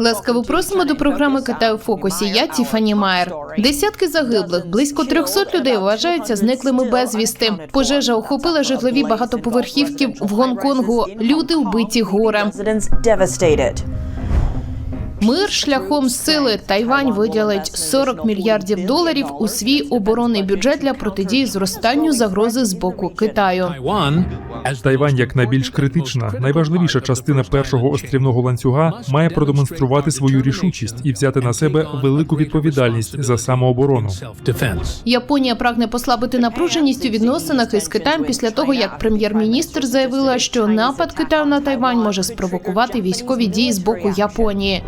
Ласкаво просимо до програми Китай у фокусі. Я Тіфані Майер. Десятки загиблих, близько 300 людей вважаються зниклими безвісти. Пожежа охопила житлові багатоповерхівки в Гонконгу. Люди вбиті горем. Мир шляхом сили Тайвань виділить 40 мільярдів доларів у свій оборонний бюджет для протидії зростанню загрози з боку Китаю. Тайвань, як найбільш критична, найважливіша частина першого острівного ланцюга, має продемонструвати свою рішучість і взяти на себе велику відповідальність за самооборону. Японія прагне послабити напруженість у відносинах із Китаєм після того, як прем'єр-міністр заявила, що напад Китаю на Тайвань може спровокувати військові дії з боку Японії.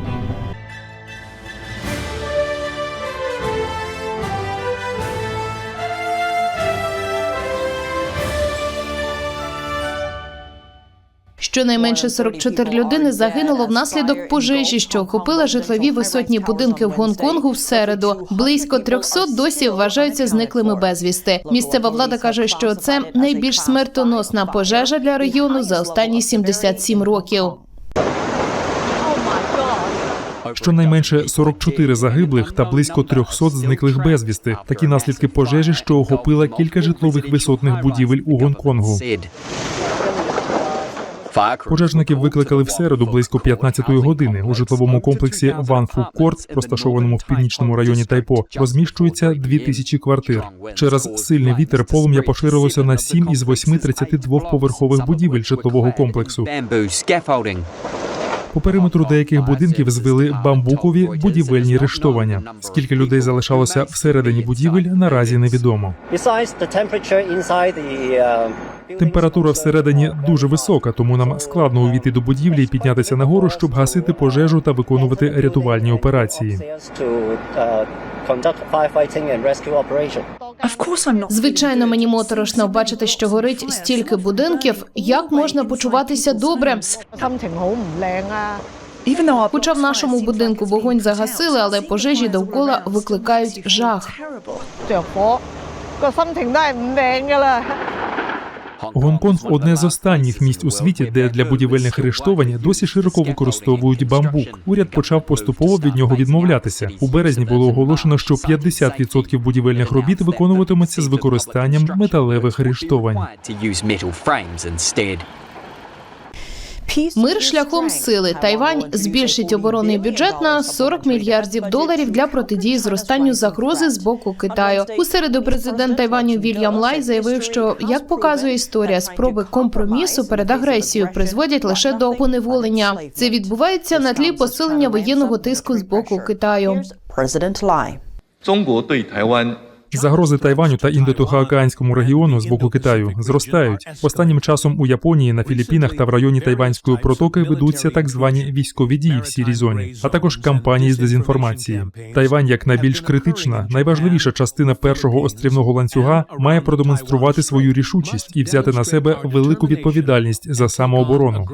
Щонайменше 44 людини загинуло внаслідок пожежі, що охопила житлові висотні будинки в Гонконгу в середу. Близько 300 досі вважаються зниклими безвісти. Місцева влада каже, що це найбільш смертоносна пожежа для регіону за останні 77 років. Щонайменше 44 загиблих та близько 300 зниклих безвісти. Такі наслідки пожежі, що охопила кілька житлових висотних будівель у Гонконгу. Пожежників викликали в середу близько 15-ї години. У житловому комплексі Ван Фу Корт, розташованому в північному районі Тайпо, розміщується 2000 квартир. Через сильний вітер полум'я поширилося на 7 із 8 32-поверхових будівель житлового комплексу. По периметру деяких будинків звели бамбукові будівельні рештовання. Скільки людей залишалося всередині будівель, наразі невідомо. Температура всередині дуже висока, тому нам складно увійти до будівлі і піднятися нагору, щоб гасити пожежу та виконувати рятувальні операції. Звичайно, мені моторошно бачити, що горить стільки будинків. Як можна почуватися добре? Хоча в нашому будинку вогонь загасили, але пожежі довкола викликають жах. Гонконг одне з останніх місць у світі, де для будівельних арештувань досі широко використовують бамбук. Уряд почав поступово від нього відмовлятися. У березні було оголошено, що 50% будівельних робіт виконуватимуться з використанням металевих арештувань. Мир шляхом сили Тайвань збільшить оборонний бюджет на 40 мільярдів доларів для протидії зростанню загрози з боку Китаю. У середу президент Тайваню Вільям Лай заявив, що як показує історія, спроби компромісу перед агресією призводять лише до поневолення. Це відбувається на тлі посилення воєнного тиску з боку Китаю. Президент Лай Тайвань Загрози Тайваню та індотихоокеанському регіону з боку Китаю зростають. Останнім часом у Японії, на Філіппінах та в районі Тайванської протоки ведуться так звані військові дії в сірій зоні, а також кампанії з дезінформації. Тайвань, як найбільш критична, найважливіша частина першого острівного ланцюга, має продемонструвати свою рішучість і взяти на себе велику відповідальність за самооборону.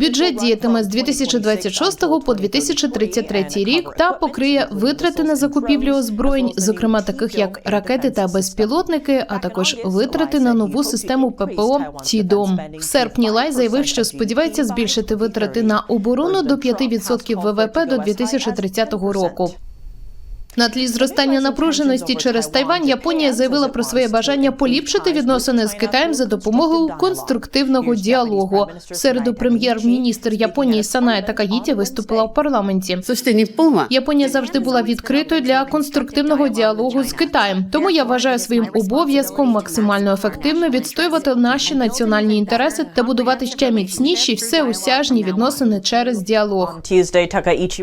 Бюджет діятиме з 2026 по 2033 рік та покриє витрати на закупівлю озброєнь, зокрема таких як ракети та безпілотники, а також витрати на нову систему ППО. «Тідом». в серпні Лай заявив, що сподівається збільшити витрати на оборону до 5% ВВП до 2030 року. На тлі зростання напруженості через Тайвань Японія заявила про своє бажання поліпшити відносини з Китаєм за допомогою конструктивного діалогу. В середу прем'єр-міністр Японії Саная Такаїті виступила в парламенті. Японія завжди була відкритою для конструктивного діалогу з Китаєм. Тому я вважаю своїм обов'язком максимально ефективно відстоювати наші національні інтереси та будувати ще міцніші всеосяжні відносини через діалог.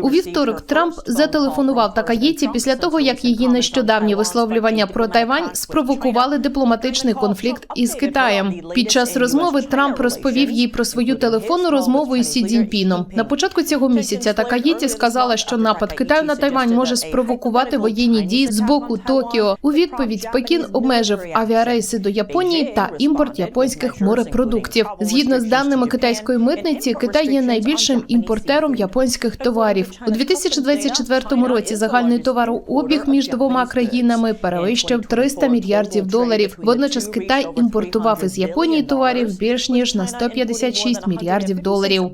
У вівторок Трамп зателефонував Такаїті після того, як її нещодавні висловлювання про Тайвань спровокували дипломатичний конфлікт із Китаєм. Під час розмови Трамп розповів їй про свою телефонну розмову із Сі Цзіньпіном. На початку цього місяця Такаїті сказала, що напад Китаю на Тайвань може спровокувати воєнні дії з боку Токіо. У відповідь Пекін обмежив авіарейси до Японії та імпорт японських морепродуктів. Згідно з даними китайської митниці, Китай є найбільшим імпортером японських товарів у 2024 році. Загальний товар товарообіг між двома країнами перевищив 300 мільярдів доларів. Водночас Китай імпортував із Японії товарів більш ніж на 156 мільярдів доларів.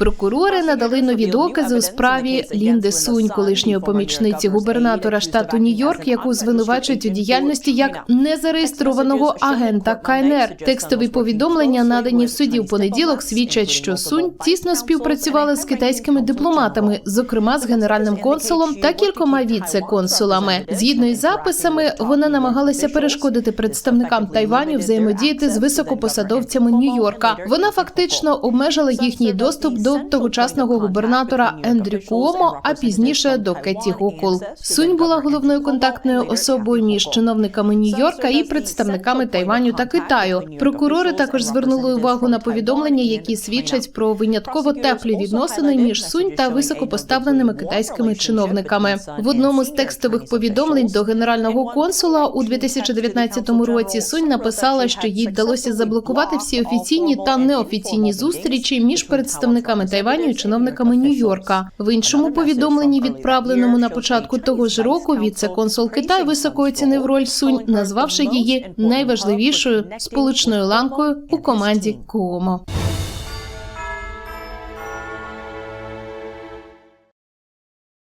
Прокурори надали нові докази у справі Лінди Сунь, колишньої помічниці губернатора штату Нью-Йорк, яку звинувачують у діяльності як незареєстрованого агента КНР. Текстові повідомлення, надані в суді в понеділок, свідчать, що Сунь тісно співпрацювала з китайськими дипломатами, зокрема з генеральним консулом та кількома віце-консулами. Згідно із записами, вона намагалася перешкодити представникам Тайваню взаємодіяти з високопосадовцями Нью-Йорка. Вона фактично обмежила їхній доступ до тогочасного губернатора Ендрю Куомо, а пізніше до Кеті Гокул. Сунь була головною контактною особою між чиновниками Нью-Йорка і представниками Тайваню та Китаю. Прокурори також звернули увагу на повідомлення, які свідчать про винятково теплі відносини між Сунь та високопоставленими китайськими чиновниками. В одному з текстових повідомлень до генерального консула у 2019 році Сунь написала, що їй вдалося заблокувати всі офіційні та неофіційні зустрічі між представниками Тайваню і чиновниками Нью-Йорка. В іншому повідомленні, відправленому на початку того ж року, віце-консул Китай високо оцінив роль Сунь, назвавши її найважливішою сполучною ланкою у команді Куомо.